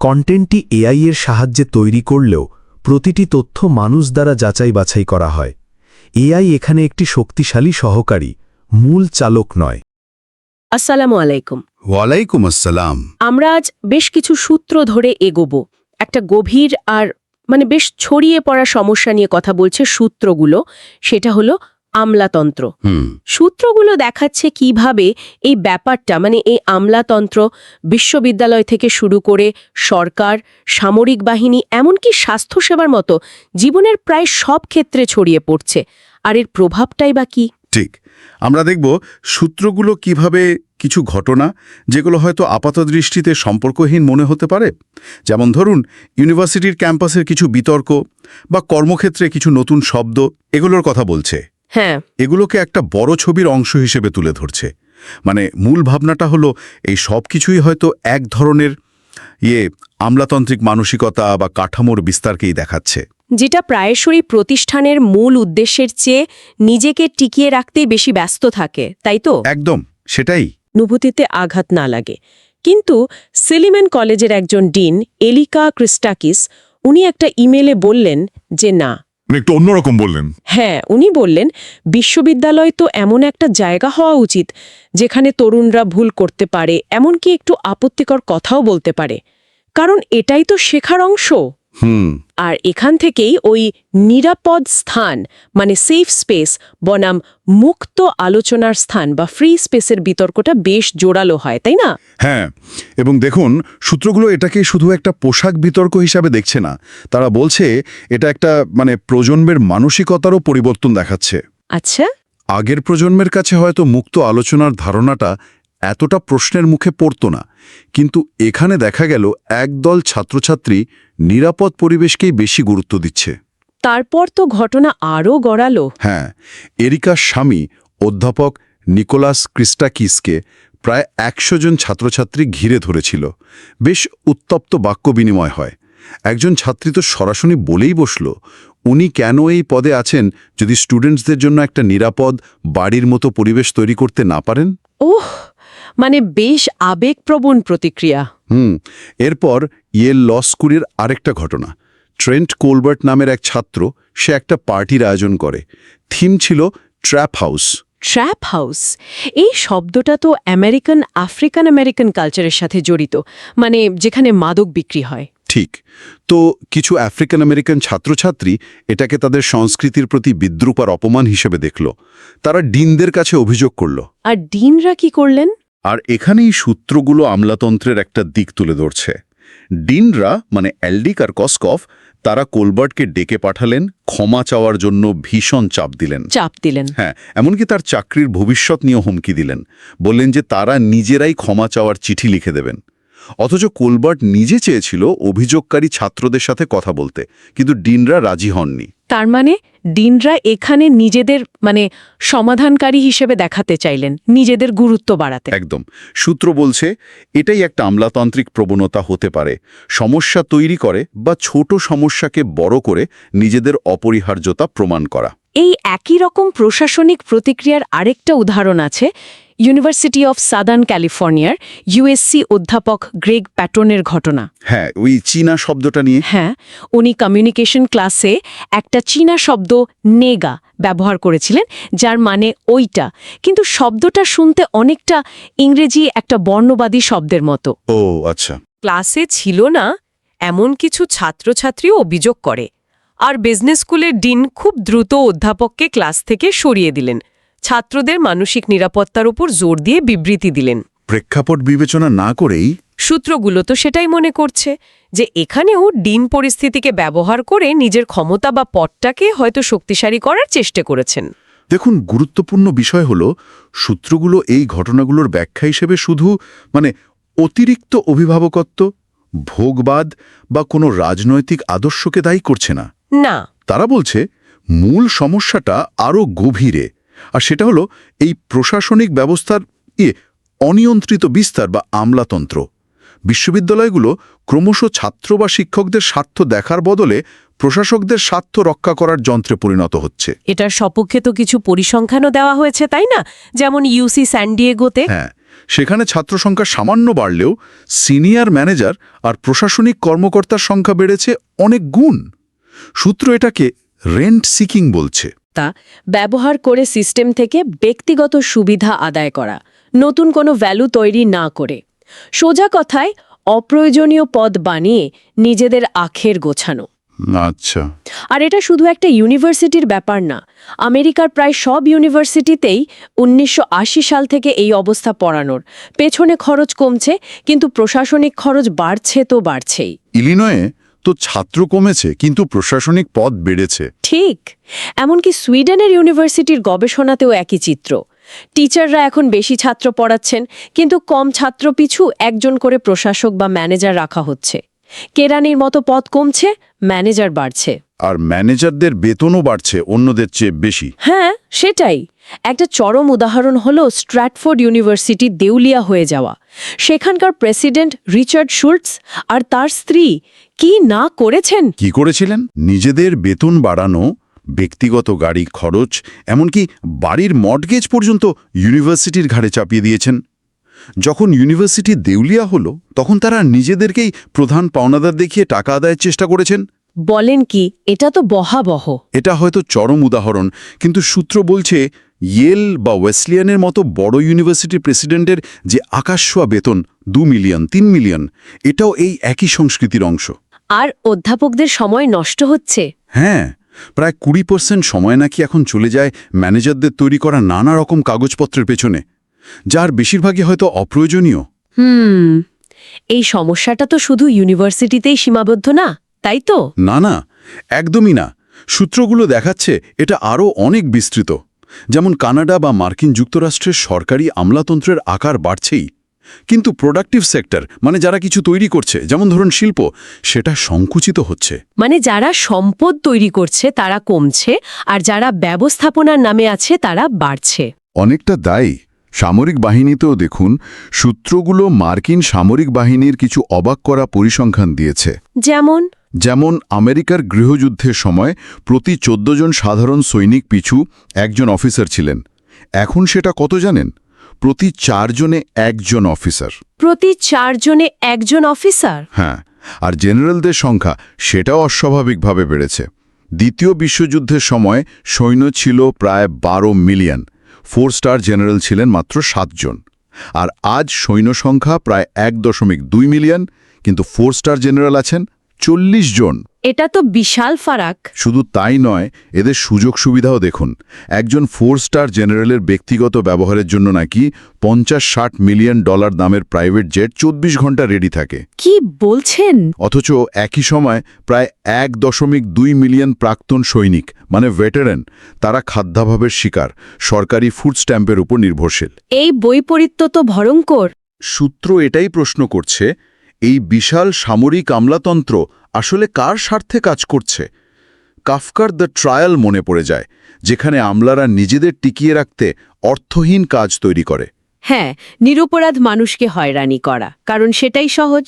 কন্টেন্টটি AI এর সাহায্যে তৈরি করলেও প্রতিটি তথ্য মানুষ দ্বারা যাচাই বাছাই করা হয়। এআই এখানে একটি শক্তিশালী সহকারী মূল চালক নয়। আসসালামু আলাইকুম। ওয়ালাইকুম আসসালাম। আমরা আজ বেশ কিছু সূত্র ধরে এগোব। একটা গভীর আর মানে বেশ ছড়িয়ে পড়া সমস্যা নিয়ে কথা বলছে সূত্রগুলো সেটা হলো আমলাতন্ত্র। হুম। সূত্রগুলো দেখাচ্ছে কীভাবে এই ব্যাপারটা মানে এই আমলাতন্ত্র বিশ্ববিদ্যালয় থেকে শুরু করে সরকার সামরিক বাহিনী এমনকি স্বাস্থ্যসেবার মতো জীবনের প্রায় সব ক্ষেত্রে ছড়িয়ে পড়ছে। আর এর প্রভাবটাই বা কি? ঠিক। আমরা দেখব সূত্রগুলো কীভাবে কিছু ঘটনা যেগুলো হয়তো আপাতদৃষ্টিতে সম্পর্কহীন মনে হতে পারে। যেমন ধরুন ইউনিভার্সিটির ক্যাম্পাসের কিছু বিতর্ক বা কর্মক্ষেত্রে কিছু নতুন শব্দ এগুলোর কথা বলছে। হ্যাঁ। এগুলোকে একটা বড় ছবির অংশ হিসেবে তুলে ধরছে। মানে মূল ভাবনাটা হলো এই সব কিছুই হয়তো এক ধরনের ইয়ে আমলাতান্ত্রিক মানসিকতা বা কাঠামোর বিস্তারকেই দেখাচ্ছে। যেটা প্রায়শই প্রতিষ্ঠানের মূল উদ্দেশ্যের চেয়ে নিজেকে টিকিয়ে রাখতেই বেশি ব্যস্ত থাকে তাই তো? একদম সেটাই। অনুভূতিতে আঘাত না লাগে। কিন্তু সেলিমেন কলেজের একজন ডিন এলিকা ক্রিস্টাকিস উনি একটা ইমেলে বললেন যে না মানে একটু অন্যরকম বললেন। হ্যাঁ উনি বললেন, বিশ্ববিদ্যালয় তো এমন একটা জায়গা হওয়া উচিত, যেখানে তরুণরা ভুল করতে পারে, এমনকি একটু আপত্তিকর কথাও বলতে পারে। কারণ এটাই তো শেখার অংশ। হুম। আর এখান থেকেই ওই নিরাপদ স্থান মানে সেফ স্পেস বনাম মুক্ত আলোচনার স্থান বা ফ্রি স্পেসের বিতর্কটা বেশ জোরালো হয় তাই না? হ্যাঁ এবং দেখুন সূত্রগুলো এটাকে শুধু একটা পোশাক বিতর্ক হিসাবে দেখছে না। তারা বলছে এটা একটা মানে প্রজন্মের মানসিকতারও পরিবর্তন দেখাচ্ছে। আচ্ছা। আগের প্রজন্মের কাছে হয়তো মুক্ত আলোচনার ধারণাটা এতটা প্রশ্নের মুখে পড়ত না। কিন্তু এখানে দেখা গেল একদল ছাত্রছাত্রী নিরাপদ পরিবেশকেই বেশি গুরুত্ব দিচ্ছে। তারপর তো ঘটনা আরও গড়ালো। হ্যাঁ এরিকার স্বামী অধ্যাপক নিকোলাস ক্রিস্টাকিসকে প্রায় একশো জন ছাত্রছাত্রী ঘিরে ধরেছিল। বেশ উত্তপ্ত বাক্য বিনিময় হয়। একজন ছাত্রী তো সরাসরি বলেই বসল উনি কেন এই পদে আছেন যদি স্টুডেন্টসদের জন্য একটা নিরাপদ বাড়ির মতো পরিবেশ তৈরি করতে না পারেন? ওহ মানে বেশ আবেগপ্রবণ প্রতিক্রিয়া। হুম এরপর ইয়েল ল স্কুলের আরেকটা ঘটনা। ট্রেন্ট কোলবার্ট নামের এক ছাত্র সে একটা পার্টির আয়োজন করে। থিম ছিল ট্র্যাপ হাউস। Trap house? এই শব্দটা তো আমেরিকান আফ্রিকান আমেরিকান কালচারের সাথে জড়িত মানে যেখানে মাদক বিক্রি হয়। ঠিক। তো কিছু আফ্রিকান আমেরিকান ছাত্রছাত্রী এটাকে তাদের সংস্কৃতির প্রতি বিদ্রুপ আর অপমান হিসেবে দেখল। তারা ডিনদের কাছে অভিযোগ করল। আর ডিনরা কি করলেন? আর এখানেই সূত্রগুলো আমলাতন্ত্রের একটা দিক তুলে ধরছে। ডিনরা মানে অ্যালডিক আর কসকফ তারা কোলবার্টকে ডেকে পাঠালেন ক্ষমা চাওয়ার জন্য ভীষণ চাপ দিলেন। চাপ দিলেন। হ্যাঁ এমনকি তার চাকরির ভবিষ্যৎ নিয়ে হুমকি দিলেন। বললেন যে তারা নিজেরাই ক্ষমা চাওয়ার চিঠি লিখে দেবেন। অথচ কোলবার্ট নিজে চেয়েছিল অভিযোগকারী ছাত্রদের সাথে কথা বলতে কিন্তু ডিনরা রাজি হননি। তার মানে ডিনরা এখানে নিজেদের মানে সমাধানকারী হিসেবে দেখাতে চাইলেন নিজেদের গুরুত্ব বাড়াতে। একদম। সূত্র বলছে এটাই একটা আমলাতান্ত্রিক প্রবণতা হতে পারে। সমস্যা তৈরি করে বা ছোট সমস্যাকে বড় করে নিজেদের অপরিহার্যতা প্রমাণ করা। এই একই রকম প্রশাসনিক প্রতিক্রিয়ার আরেকটা উদাহরণ আছে ইউনিভার্সিটি অফ সাদার্ন ক্যালিফোর্নিয়ার ইউএসসি অধ্যাপক গ্রেগ প্যাটনের ঘটনা। হ্যাঁ ওই চীনা শব্দটা নিয়ে। হ্যাঁ উনি কমিউনিকেশন ক্লাসে একটা চীনা শব্দ নেগা ব্যবহার করেছিলেন যার মানে ওইটা। কিন্তু শব্দটা শুনতে অনেকটা ইংরেজি একটা বর্ণবাদী শব্দের মতো। ও আচ্ছা। ক্লাসে ছিল না এমন কিছু ছাত্রছাত্রীও অভিযোগ করে। আর বিজনেস স্কুলের ডিন খুব দ্রুত অধ্যাপককে ক্লাস থেকে সরিয়ে দিলেন। ছাত্রদের মানসিক নিরাপত্তার উপর জোর দিয়ে বিবৃতি দিলেন। প্রেক্ষাপট বিবেচনা না করেই সূত্রগুলো তো সেটাই মনে করছে যে এখানেও ডিন পরিস্থিতিকে ব্যবহার করে নিজের ক্ষমতা বা পদটাকে হয়তো শক্তিশালী করার চেষ্টা করেছেন। দেখুন গুরুত্বপূর্ণ বিষয় হল সূত্রগুলো এই ঘটনাগুলোর ব্যাখ্যা হিসেবে শুধু মানে অতিরিক্ত অভিভাবকত্ব ভোগবাদ বা কোনো রাজনৈতিক আদর্শকে দায়ী করছে না। না। তারা বলছে মূল সমস্যাটা আরও গভীরে আর সেটা হলো এই প্রশাসনিক ব্যবস্থার ইয়ে অনিয়ন্ত্রিত বিস্তার বা আমলাতন্ত্র। বিশ্ববিদ্যালয়গুলো ক্রমশ ছাত্র বা শিক্ষকদের স্বার্থ দেখার বদলে প্রশাসকদের স্বার্থ রক্ষা করার যন্ত্রে পরিণত হচ্ছে। এটার সপক্ষে তো কিছু পরিসংখ্যানও দেওয়া হয়েছে তাই না? যেমন ইউসি স্যান্ডিয়েগোতে হ্যাঁ সেখানে ছাত্র সংখ্যা সামান্য বাড়লেও সিনিয়র ম্যানেজার আর প্রশাসনিক কর্মকর্তার সংখ্যা বেড়েছে অনেক গুণ। সূত্র এটাকে রেন্ট সিকিং বলছে। তা ব্যবহার করে সিস্টেম থেকে ব্যক্তিগত সুবিধা আদায় করা নতুন কোনো ভ্যালু তৈরি না করে। সোজা কথায় অপ্রয়োজনীয় পদ বানিয়ে নিজেদের আখের গোছানো। আচ্ছা। আর এটা শুধু একটা ইউনিভার্সিটির ব্যাপার না আমেরিকার প্রায় সব ইউনিভার্সিটিতেই উনিশশো আশি সাল থেকে এই অবস্থা পড়ানোর। পেছনে খরচ কমছে কিন্তু প্রশাসনিক খরচ বাড়ছে তো বাড়ছেই। ইলিনয়ে তো ছাত্র কমেছে, কিন্তু প্রশাসনিক পদ বেড়েছে। ঠিক। এমনকি সুইডেনের ইউনিভার্সিটির গবেষণাতেও একই চিত্র। টিচাররা এখন বেশি ছাত্র পড়াচ্ছেন, কিন্তু কম ছাত্র পিছু একজন করে প্রশাসক বা ম্যানেজার রাখা হচ্ছে। কেরানির মতো পদ কমছে ম্যানেজার বাড়ছে। আর ম্যানেজারদের বেতনও বাড়ছে অন্যদের চেয়ে বেশি। হ্যাঁ সেটাই। একটা চরম উদাহরণ হলো স্ট্র্যাটফোর্ড ইউনিভার্সিটি দেউলিয়া হয়ে যাওয়া। সেখানকার প্রেসিডেন্ট রিচার্ড শুল্টস আর তার স্ত্রী কি না করেছেন? কি করেছিলেন? নিজেদের বেতন বাড়ানো ব্যক্তিগত গাড়ি খরচ এমনকি বাড়ির মর্টগেজ পর্যন্ত ইউনিভার্সিটির ঘাড়ে চাপিয়ে দিয়েছেন। যখন ইউনিভার্সিটি দেউলিয়া হলো তখন তারা নিজেদেরকেই প্রধান পাওনাদার দেখিয়ে টাকা আদায়ের চেষ্টা করেছেন। বলেন কি এটা তো বহাবহ। এটা হয়তো চরম উদাহরণ কিন্তু সূত্র বলছে ইয়েল বা ওয়েসলিয়ানের মতো বড় ইউনিভার্সিটির প্রেসিডেন্টের যে আকাশছোয়া বেতন দু মিলিয়ন তিন মিলিয়ন এটাও এই একই সংস্কৃতির অংশ। আর অধ্যাপকদের সময় নষ্ট হচ্ছে। হ্যাঁ প্রায় কুড়ি পার্সেন্ট সময় নাকি এখন চলে যায় ম্যানেজারদের তৈরি করা নানা রকম কাগজপত্রের পেছনে। যার বেশিরভাগই হয়তো অপ্রয়োজনীয়। হুম এই সমস্যাটা তো শুধু ইউনিভার্সিটিতেই সীমাবদ্ধ না তাই তো? না না একদমই না। সূত্রগুলো দেখাচ্ছে এটা আরও অনেক বিস্তৃত। যেমন কানাডা বা মার্কিন যুক্তরাষ্ট্রের সরকারি আমলাতন্ত্রের আকার বাড়ছেই। কিন্তু প্রোডাক্টিভ সেক্টর মানে যারা কিছু তৈরি করছে যেমন ধরুন শিল্প সেটা সংকুচিত হচ্ছে। মানে যারা সম্পদ তৈরি করছে তারা কমছে আর যারা ব্যবস্থাপনার নামে আছে তারা বাড়ছে। অনেকটা দায়ী। সামরিক বাহিনীতেও দেখুন সূত্রগুলো মার্কিন সামরিক বাহিনীর কিছু অবাক করা পরিসংখ্যান দিয়েছে। যেমন? যেমন আমেরিকার গৃহযুদ্ধের সময় প্রতি চোদ্দ জন সাধারণ সৈনিক পিছু একজন অফিসার ছিলেন। এখন সেটা কত জানেন? প্রতি চারজনে একজন অফিসার। প্রতি চারজনে একজন অফিসার? হ্যাঁ আর জেনারেলদের সংখ্যা সেটাও অস্বাভাবিকভাবে বেড়েছে। দ্বিতীয় বিশ্বযুদ্ধের সময় সৈন্য ছিল প্রায় বারো মিলিয়ন। ফোর স্টার জেনারেল ছিলেন মাত্র সাতজন। আর আজ সৈন্য সংখ্যা প্রায় এক দশমিক দুই মিলিয়ন কিন্তু ফোর স্টার জেনারেল আছেন চল্লিশ জন। এটা তো বিশাল ফারাক। শুধু তাই নয় এদের সুযোগ সুবিধাও দেখুন। একজন ফোর স্টার জেনারেলের ব্যক্তিগত ব্যবহারের জন্য নাকি পঞ্চাশ ষাট মিলিয়ন ডলার দামের প্রাইভেট জেট চব্বিশ ঘণ্টা রেডি থাকে। কি বলছেন? অথচ একই সময় প্রায় এক দশমিক দুই মিলিয়ন প্রাক্তন সৈনিক মানে ভেটারেন তারা খাদ্যাভাবের শিকার সরকারি ফুড স্ট্যাম্পের উপর নির্ভরশীল। এই বৈপরীত্য তো ভয়ঙ্কর সূত্র এটাই প্রশ্ন করছে এই বিশাল সামরিক আমলাতন্ত্র আসলে কার স্বার্থে কাজ করছে? কাফকার দ্য ট্রায়াল মনে পড়ে যায় যেখানে আমলারা নিজেদের টিকিয়ে রাখতে অর্থহীন কাজ তৈরি করে। হ্যাঁ নিরপরাধ মানুষকে হয়রানি করা কারণ সেটাই সহজ।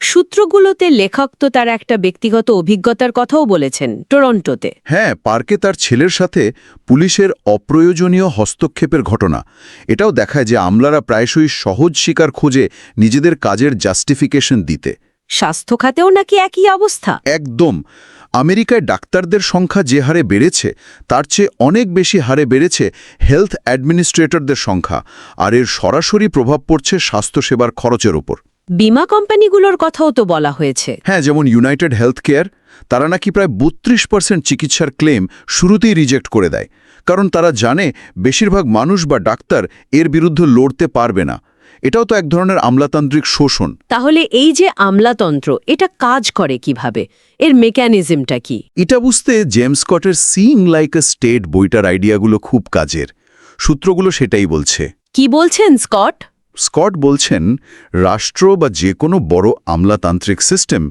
সূত্রগুলোতে লেখক তো তার একটা ব্যক্তিগত অভিজ্ঞতার কথাও বলেছেন টরন্টোতে। হ্যাঁ পার্কে তার ছেলের সাথে পুলিশের অপ্রয়োজনীয় হস্তক্ষেপের ঘটনা। এটাও দেখায় যে আমলারা প্রায়শই সহজ শিকার খোঁজে নিজেদের কাজের জাস্টিফিকেশন দিতে। স্বাস্থ্য খাতেও নাকি একই অবস্থা? একদম। আমেরিকায় ডাক্তারদের সংখ্যা যে হারে বেড়েছে তার চেয়ে অনেক বেশি হারে বেড়েছে হেলথ অ্যাডমিনিস্ট্রেটরদের সংখ্যা। আর এর সরাসরি প্রভাব পড়ছে স্বাস্থ্যসেবার খরচের উপর। বিমা কোম্পানিগুলোর কথাও তো বলা হয়েছে। হ্যাঁ যেমন ইউনাইটেড হেলথ কেয়ার তারা নাকি প্রায় বত্রিশ পার্সেন্ট চিকিৎসার ক্লেম শুরুতেই রিজেক্ট করে দেয়। কারণ তারা জানে বেশিরভাগ মানুষ বা ডাক্তার এর বিরুদ্ধে লড়তে পারবে না। এটাও তো এক ধরনের আমলাতান্ত্রিক শোষণ। তাহলে এই যে আমলাতন্ত্র এটা কাজ করে কীভাবে? এর মেকানিজমটা কি? এটা বুঝতে জেমস স্কটের সিং লাইক আ স্টেট বইটার আইডিয়াগুলো খুব কাজের। সূত্রগুলো সেটাই বলছে। কি বলছেন স্কট? স্কট বলছেন রাষ্ট্র বা যে কোনো বড় আমলাতান্ত্রিক সিস্টেম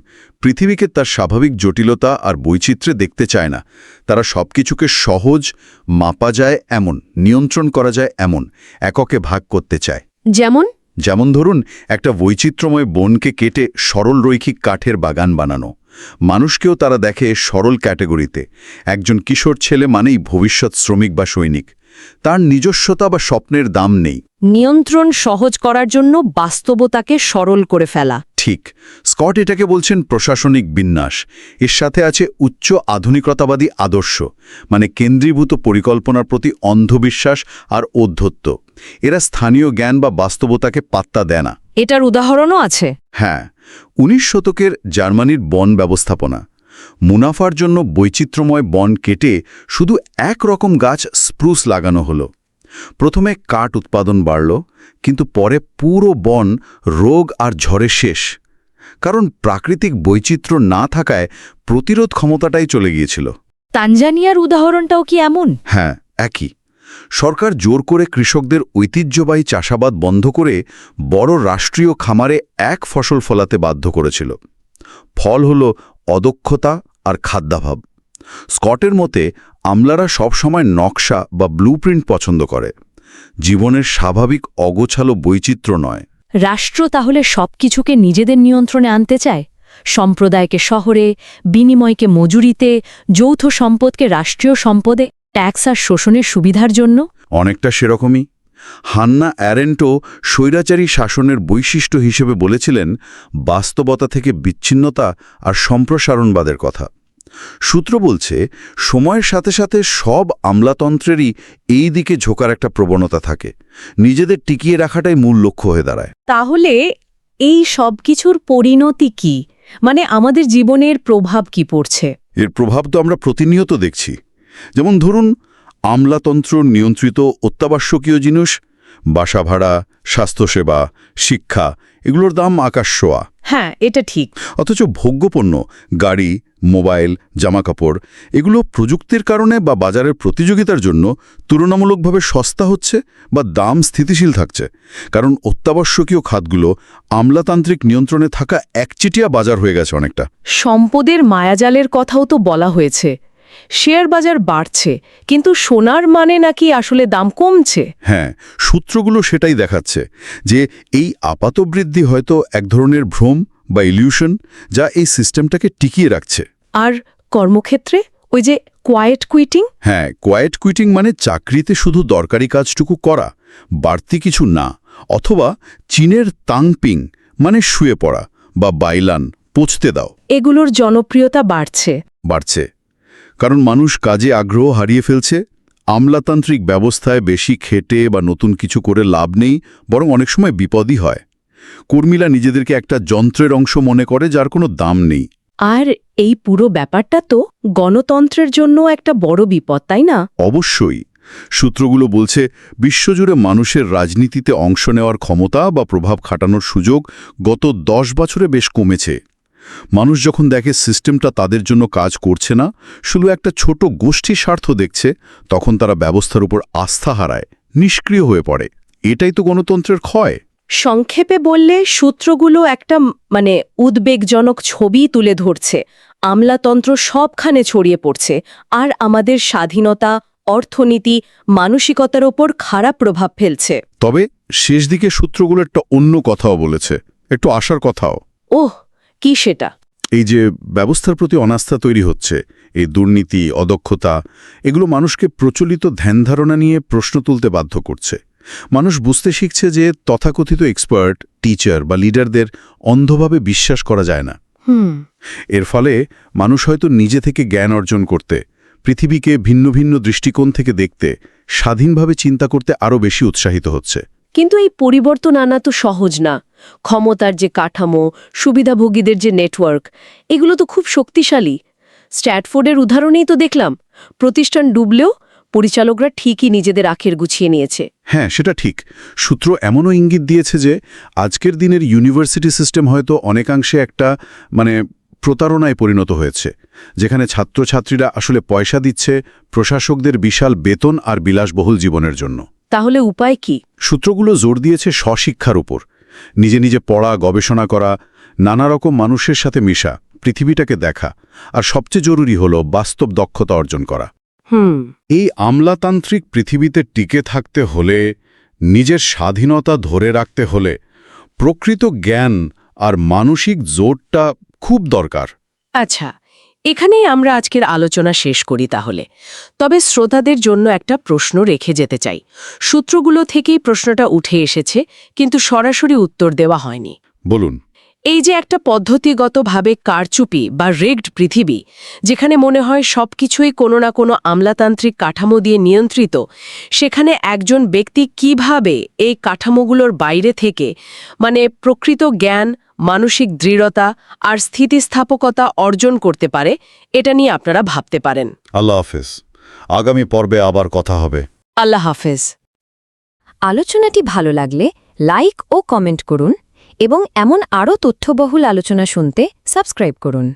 পৃথিবীকে তার স্বাভাবিক জটিলতা আর বৈচিত্র্যে দেখতে চায় না। তারা সবকিছুকে সহজ মাপা যায় এমন নিয়ন্ত্রণ করা যায় এমন এককে ভাগ করতে চায়। যেমন? যেমন ধরুন একটা বৈচিত্র্যময় বনকে কেটে সরল রৈখিক কাঠের বাগান বানানো। মানুষকেও তারা দেখে সরল ক্যাটেগরিতে। একজন কিশোর ছেলে মানেই ভবিষ্যৎ শ্রমিক বা সৈনিক। তার নিজস্বতা বা স্বপ্নের দাম নেই। নিয়ন্ত্রণ সহজ করার জন্য বাস্তবতাকে সরল করে ফেলা। ঠিক। স্কট এটাকে বলছেন প্রশাসনিক বিন্যাস। এর সাথে আছে উচ্চ আধুনিকতাবাদী আদর্শ মানে কেন্দ্রীভূত পরিকল্পনার প্রতি অন্ধবিশ্বাস আর অধ্যত্ব এরা স্থানীয় জ্ঞান বা বাস্তবতাকে পাত্তা দেয় না। এটার উদাহরণও আছে। হ্যাঁ উনিশ শতকের জার্মানির বন ব্যবস্থাপনা। মুনাফার জন্য বৈচিত্র্যময় বন কেটে শুধু এক রকম গাছ স্প্রুস লাগানো হলো। প্রথমে কাঠ উৎপাদন বাড়ল কিন্তু পরে পুরো বন রোগ আর ঝড়ে শেষ। কারণ প্রাকৃতিক বৈচিত্র্য না থাকায় প্রতিরোধ ক্ষমতাটাই চলে গিয়েছিল। তানজানিয়ার উদাহরণটাও কি এমন? হ্যাঁ একই। সরকার জোর করে কৃষকদের ঐতিহ্যবাহী চাষাবাদ বন্ধ করে বড় রাষ্ট্রীয় খামারে এক ফসল ফলাতে বাধ্য করেছিল। ফল হল অদক্ষতা আর খাদ্যাভাব। স্কটের মতে আমলারা সবসময় নকশা বা ব্লুপ্রিন্ট পছন্দ করে। জীবনের স্বাভাবিক অগোছালো বৈচিত্র্য নয়। রাষ্ট্র তাহলে সবকিছুকে নিজেদের নিয়ন্ত্রণে আনতে চায়? সম্প্রদায়কে শহরে বিনিময়কে মজুরিতে যৌথ সম্পদকে রাষ্ট্রীয় সম্পদে ট্যাক্স আর শোষণের সুবিধার জন্য? অনেকটা সেরকমই। হান্না অ্যারেন্টো স্বৈরাচারী শাসনের বৈশিষ্ট্য হিসেবে বলেছিলেন বাস্তবতা থেকে বিচ্ছিন্নতা আর সম্প্রসারণবাদের কথা। সূত্র বলছে সময়ের সাথে সাথে সব আমলাতন্ত্রেরই এই দিকে ঝোকার একটা প্রবণতা থাকে। নিজেদের টিকিয়ে রাখাটাই মূল লক্ষ্য হয়ে দাঁড়ায়। তাহলে এই সব কিছুর পরিণতি কি? মানে আমাদের জীবনের প্রভাব কি পড়ছে? এর প্রভাব তো আমরা প্রতিনিয়ত দেখছি। যেমন ধরুন আমলাতন্ত্র নিয়ন্ত্রিত অত্যাবশ্যকীয় জিনিস বাসা ভাড়া স্বাস্থ্যসেবা শিক্ষা এগুলোর দাম আকাশ হ্যাঁ এটা ঠিক। অথচ ভোগ্যপণ্য গাড়ি মোবাইল জামাকাপড় এগুলো প্রযুক্তির কারণে বা বাজারের প্রতিযোগিতার জন্য তুলনামূলকভাবে সস্তা হচ্ছে বা দাম স্থিতিশীল থাকছে। কারণ অত্যাবশ্যকীয় খাতগুলো আমলাতান্ত্রিক নিয়ন্ত্রণে থাকা একচিটিয়া বাজার হয়ে গেছে অনেকটা। সম্পদের মায়াজালের কথাও তো বলা হয়েছে। শেয়ার বাজার বাড়ছে কিন্তু সোনার মানে নাকি আসলে দাম কমছে? হ্যাঁ সূত্রগুলো সেটাই দেখাচ্ছে যে এই আপাতবৃদ্ধি হয়তো এক ধরনের ভ্রম বা ইলিউশন যা এই সিস্টেমটাকে টিকিয়ে রাখছে। আর কর্মক্ষেত্রে ওই যে কোয়াইট কুইটিং হ্যাঁ কোয়াইট কুইটিং মানে চাকরিতে শুধু দরকারি কাজটুকু করা বাড়তি কিছু না অথবা চীনের তাংপিং মানে শুয়ে পড়া বা বাইলান পচতে দাও। এগুলোর জনপ্রিয়তা বাড়ছে। বাড়ছে। কারণ মানুষ কাজে আগ্রহ হারিয়ে ফেলছে আমলাতান্ত্রিক ব্যবস্থায় বেশি খেটে বা নতুন কিছু করে লাভ নেই বরং অনেক সময় বিপদই হয়। কর্মীরা নিজেদেরকে একটা যন্ত্রের অংশ মনে করে যার কোনো দাম নেই। আর এই পুরো ব্যাপারটা তো গণতন্ত্রের জন্য একটা বড় বিপদ তাই না? অবশ্যই। সূত্রগুলো বলছে বিশ্বজুড়ে মানুষের রাজনীতিতে অংশ নেওয়ার ক্ষমতা বা প্রভাব খাটানোর সুযোগ গত দশ বছরে বেশ কমেছে। মানুষ যখন দেখে সিস্টেমটা তাদের জন্য কাজ করছে না শুধু একটা ছোট গোষ্ঠী স্বার্থ দেখছে তখন তারা ব্যবস্থার উপর আস্থা হারায় নিষ্ক্রিয় হয়ে পড়ে। এটাই তো গণতন্ত্রের ক্ষয়। সংক্ষেপে বললে সূত্রগুলো একটা মানে উদ্বেগজনক ছবি তুলে ধরছে। আমলাতন্ত্র সবখানে ছড়িয়ে পড়ছে। আর আমাদের স্বাধীনতা অর্থনীতি মানসিকতার ওপর খারাপ প্রভাব ফেলছে। তবে শেষ দিকে সূত্রগুলো একটা অন্য কথাও বলেছে। একটু আশার কথাও। ওহ কি সেটা? এই যে ব্যবস্থার প্রতি অনাস্থা তৈরি হচ্ছে এই দুর্নীতি অদক্ষতা এগুলো মানুষকে প্রচলিত ধ্যানধারণা নিয়ে প্রশ্ন তুলতে বাধ্য করছে। মানুষ বুঝতে শিখছে যে তথাকথিত এক্সপার্ট টিচার বা লিডারদের অন্ধভাবে বিশ্বাস করা যায় না। হুম। এর ফলে মানুষ হয়তো নিজে থেকে জ্ঞান অর্জন করতে পৃথিবীকে ভিন্ন ভিন্ন দৃষ্টিকোণ থেকে দেখতে স্বাধীনভাবে চিন্তা করতে আরও বেশি উৎসাহিত হচ্ছে। কিন্তু এই পরিবর্তন আনা তো সহজ না। ক্ষমতার যে কাঠামো সুবিধাভোগীদের যে নেটওয়ার্ক এগুলো তো খুব শক্তিশালী। স্ট্যাটফোর্ডের উদাহরণেই তো দেখলাম। প্রতিষ্ঠান ডুবলেও পরিচালকরা ঠিকই নিজেদের আখের গুছিয়ে নিয়েছে। হ্যাঁ সেটা ঠিক। সূত্র এমনও ইঙ্গিত দিয়েছে যে আজকের দিনের ইউনিভার্সিটি সিস্টেম হয়তো অনেকাংশে একটা মানে প্রতারণায় পরিণত হয়েছে যেখানে ছাত্রছাত্রীরা আসলে পয়সা দিচ্ছে প্রশাসকদের বিশাল বেতন আর বিলাসবহুল জীবনের জন্য। তাহলে উপায় কি? সূত্রগুলো জোর দিয়েছে স্বশিক্ষার উপর। নিজে নিজে পড়া গবেষণা করা নানা রকম মানুষের সাথে মিশা পৃথিবীটাকে দেখা আর সবচেয়ে জরুরি হল বাস্তব দক্ষতা অর্জন করা। এই আমলাতান্ত্রিক পৃথিবীতে টিকে থাকতে হলে নিজের স্বাধীনতা ধরে রাখতে হলে প্রকৃত জ্ঞান আর মানসিক জোরটা খুব দরকার। আচ্ছা এখানেই আমরা আজকের আলোচনা শেষ করি তাহলে। তবে শ্রোতাদের জন্য একটা প্রশ্ন রেখে যেতে চাই। সূত্রগুলো থেকেই প্রশ্নটা উঠে এসেছে কিন্তু সরাসরি উত্তর দেওয়া হয়নি। বলুন। এই যে একটা পদ্ধতিগতভাবে কারচুপি বা রেগড পৃথিবী যেখানে মনে হয় সবকিছুই কোনো না কোনো আমলাতান্ত্রিক কাঠামো দিয়ে নিয়ন্ত্রিত সেখানে একজন ব্যক্তি কীভাবে এই কাঠামোগুলোর বাইরে থেকে মানে প্রকৃত জ্ঞান মানসিক দৃঢ়তা আর স্থিতিস্থাপকতা অর্জন করতে পারে এটা নিয়ে আপনারা ভাবতে পারেন। আল্লাহ হাফেজ। আগামী পর্বে আবার কথা হবে। আল্লাহ হাফেজ। আলোচনাটি ভালো লাগলে লাইক ও কমেন্ট করুন। এবং এমন আরও তথ্যবহুল আলোচনা শুনতে সাবস্ক্রাইব করুন।